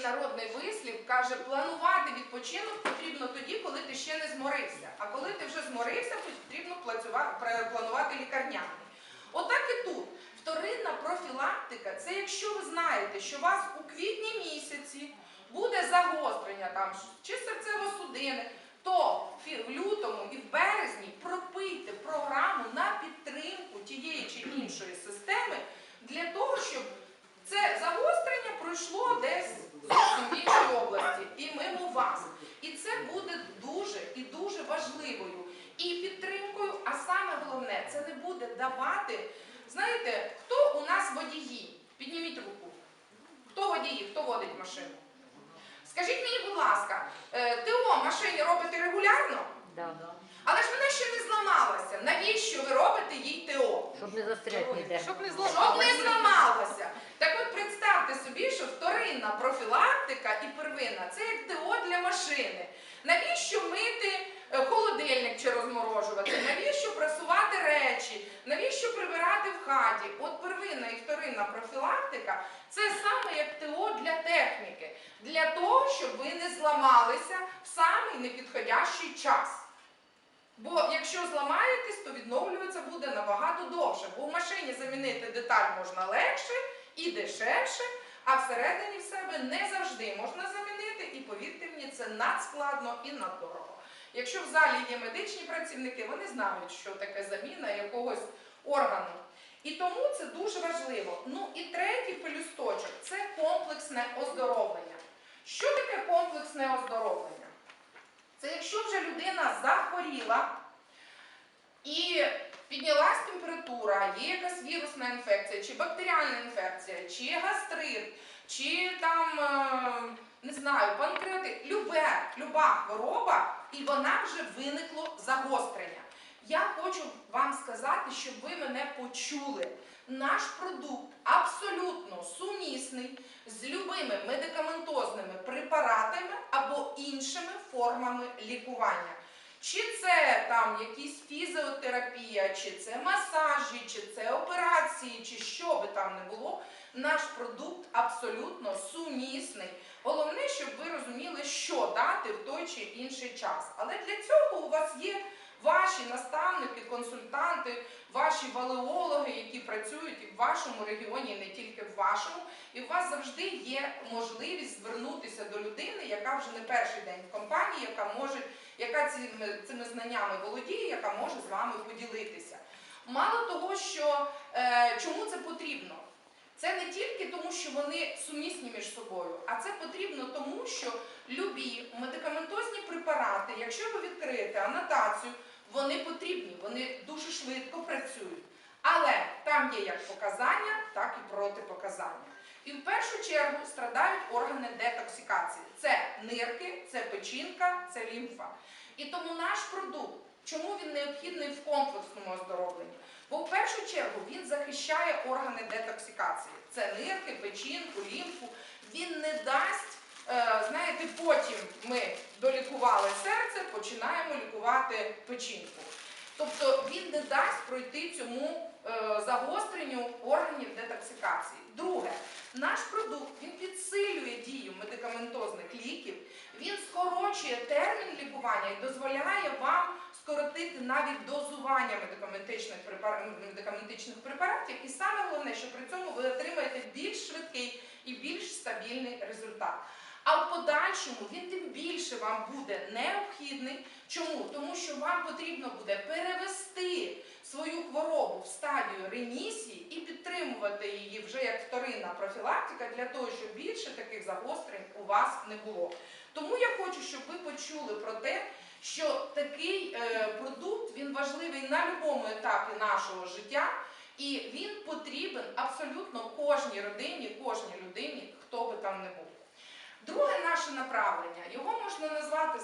народний вислів каже, планувати відпочинок потрібно тоді, коли ти ще не зморився. А коли ти вже зморився, потрібно планувати лікарняний. Отак і тут. Вторинна профілактика це якщо ви знаєте, що у вас у квітні місяці буде загострення чи серцево-судини, то фі- в лютому і в березні пропийте програму на підтримку тієї чи іншої системи для того, щоб це загострення пройшло десь зовсім в іншій області і мимо вас. І це буде дуже і дуже важливою і підтримкою, а саме головне, це не буде давати. Знаєте, хто у нас водії? Підніміть руку. Хто водії, хто водить машину? Скажіть мені, будь ласка, е, ТО машині робите регулярно? Да. Але ж вона ще не зламалася. Навіщо ви робите їй ТО? Щоб не застрять ніде. Щоб не Щоб не зламалася. Так от представте собі, що вторинна профілактика і первинна це як ТО для машини. Навіщо мити е, холодильник чи розморожувати? Навіщо прасувати речі? Хаті? От первинна і вторинна профілактика це саме як ТО для техніки, для того, щоб ви не зламалися в самий непідходящий час. Бо якщо зламаєтесь, то відновлюватися буде набагато довше. Бо в машині замінити деталь можна легше і дешевше, а всередині в себе не завжди можна замінити, і повірте мені, це надскладно і наддорого. Якщо в залі є медичні працівники, вони знають, що таке заміна якогось органу. І тому це дуже важливо. Ну і третій пелюсточок це комплексне оздоровлення. Що таке комплексне оздоровлення? Це якщо вже людина захворіла і піднялась температура, є якась вірусна інфекція, чи бактеріальна інфекція, чи гастрит, чи там, е, не знаю, панкреатит, любе, люба хвороба, і вона вже виникло загострення. Я хочу вам сказати, щоб ви мене почули. Наш продукт абсолютно сумісний з любими медикаментозними препаратами або іншими формами лікування. Чи це там якісь фізіотерапія, чи це масажі, чи це операції, чи що би там не було, наш продукт абсолютно сумісний. Головне, щоб ви розуміли, що дати в той чи інший час. Але для цього у вас є ваші наставники, консультанти, ваші валеологи, які працюють і в вашому регіоні, не тільки в вашому. І у вас завжди є можливість звернутися до людини, яка вже не перший день в компанії, яка може, яка цими, цими знаннями володіє, яка може з вами поділитися. Мало того, що е, чому це потрібно? Це не тільки тому, що вони сумісні між собою, а це потрібно тому, що любі медикаментозні препарати, якщо ви відкриєте анотацію, вони потрібні, вони дуже швидко працюють. Але там є як показання, так і протипоказання. І в першу чергу страдають органи детоксикації. Це нирки, це печінка, це лімфа. І тому наш продукт, чому він необхідний в комплексному оздоровленні? Бо в першу чергу він захищає органи детоксикації. Це нирки, печінку, лімфу. Він не дасть, е, знаєте, потім ми долікували серце, починаємо лікувати печінку. Тобто він не дасть пройти цьому е, загостренню органів детоксикації. Друге, наш продукт він підсилює дію медикаментозних ліків, він скорочує термін лікування і дозволяє вам скоротити навіть дозування медикаментичних препаратів. І саме головне, що при цьому ви отримаєте більш швидкий і більш стабільний результат. А в подальшому він тим більше вам буде необхідний. Чому? Тому що вам потрібно буде перевести свою хворобу в стадію ремісії і підтримувати її вже як вторинна профілактика для того, щоб більше таких загострень у вас не було. Тому я хочу, щоб ви почули про те, що такий е, продукт він важливий на будь-якому етапі нашого життя, і він потрібен абсолютно кожній родині, кожній людині, хто би там не був. Друге наше направлення, його можна назвати,